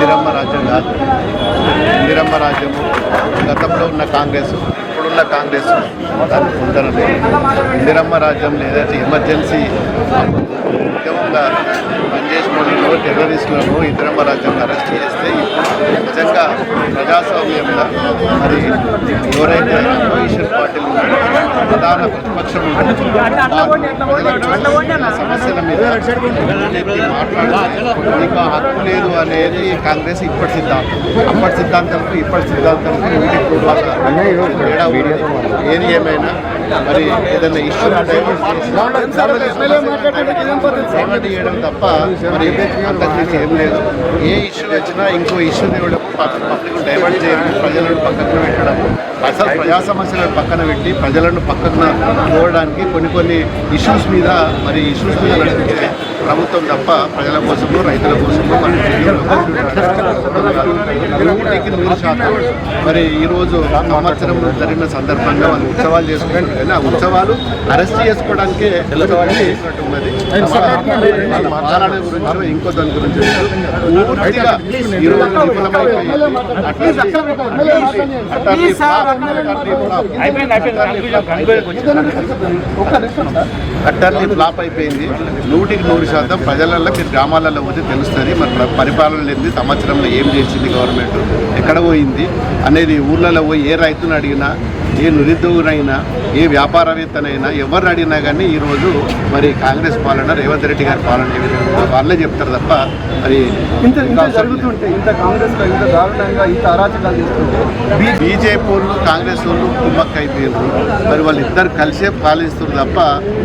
ఇందిరమ్మ రాజ్యం కాదు. ఇందిరమ్మ రాజ్యము గతంలో ఉన్న కాంగ్రెస్ ఇప్పుడున్న కాంగ్రెస్. దానికి పొందనది ఇందిరమ్మ రాజ్యంలో ఏదైతే ఎమర్జెన్సీ ఉద్యమంగా పనిచేసుకోవడంలో టెర్రరిస్టులను ఇందిరమ్మ రాజ్యంలో అరెస్ట్ చేస్తే ఇప్పుడు నిజంగా ప్రజాస్వామ్యంగా మరి ఎవరైతే అపోజిషన్ ప్రధాన ప్రతిపక్షం సమస్యల మీద ఆ హక్కు లేదు అనేది కాంగ్రెస్ ఇప్పటి సిద్ధాంతం. అప్పటి సిద్ధాంతాలకు ఇప్పటి సిద్ధాంతాలకు. ఏది ఏమైనా మరి ఏదైనా ఇష్యూ డైవర్ట్ చేయడం తప్ప మరి అంతకుమించి ఏం లేదు. ఏ ఇష్యూ వచ్చినా ఇంకో ఇష్యూ తేవడం పబ్లిక్ డైవర్ట్ చేయడం ప్రజలను పక్కన పెట్టడం. అసలు ప్రజా సమస్యలను పక్కన పెట్టి ప్రజలను పక్కన పోవడానికి కొన్ని కొన్ని ఇష్యూస్ మీద మరి ఇష్యూస్ మీద ప్రభుత్వం తప్ప ప్రజల కోసము రైతుల కోసము మనం నూటికి నూరు శాతం. మరి ఈరోజు సంవత్సరం జరిగిన సందర్భంగా వాళ్ళు ఉత్సవాలు చేసుకుంటారు కానీ ఆ ఉత్సవాలు అరెస్ట్ చేసుకోవడానికే ఉన్నది. పాలన గురించో ఇంకో దాని గురించి పూర్తిగా ఈరోజు అట్టర్లీ ఫ్లాప్ అయిపోయింది. నూటికి నూరు శాతం ప్రజలలో మీరు గ్రామాలలో పోతే తెలుస్తుంది. మరి ప్ర- పరిపాలన లేదు సంవత్సరంలో ఏం చేసింది గవర్నమెంట్? ఎక్కడ పోయింది అనేది ఊర్లలో పోయి ఏ రైతును అడిగినా ఏ నిరుద్యోగునైనా ఏ వ్యాపారవేత్తనైనా ఎవరిని అడిగినా కానీ ఈరోజు మరి కాంగ్రెస్ పాలన రేవంత్ రెడ్డి గారి పాలన ఏ విధంగా ఉందో వాళ్ళే చెప్తారు తప్ప మరి ఇంత ఇంత జరుగుతుంటే ఇంత కాంగ్రెస్ ఇంత దారుణంగా ఇంత అరాచకాలు చేస్తుంటే బీజేపీ వాళ్ళు కాంగ్రెస్ వాళ్ళు కుమ్మక్క అయిపోయారు మరి వాళ్ళు ఇద్దరు కలిసే పాలిస్తారు తప్ప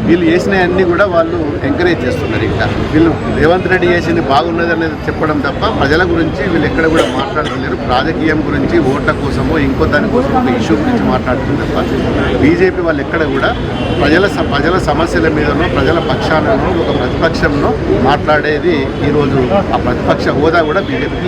వీళ్ళు చేసినవన్నీ కూడా వాళ్ళు ఎంకరేజ్ చేస్తున్నారు ఇంకా. వీళ్ళు రేవంత్ రెడ్డి చేసింది బాగున్నది అనేది చెప్పడం తప్ప ప్రజల గురించి వీళ్ళు ఎక్కడ కూడా మాట్లాడలేరు రాజకీయం గురించి ఓట్ల కోసమో ఇంకో దాని కోసం ఒక ఇష్యూ గురించి మాట్లాడుతుంది తప్ప బీజేపీ వాళ్ళు ఎక్కడ కూడా ప్రజల స- ప్రజల సమస్యల మీదనో ప్రజల పక్షాలను ఒక ప్రతిపక్షంలో మాట్లాడేది ఈరోజు ఆ ప్రతిపక్ష హోదా కూడా బీజేపీకి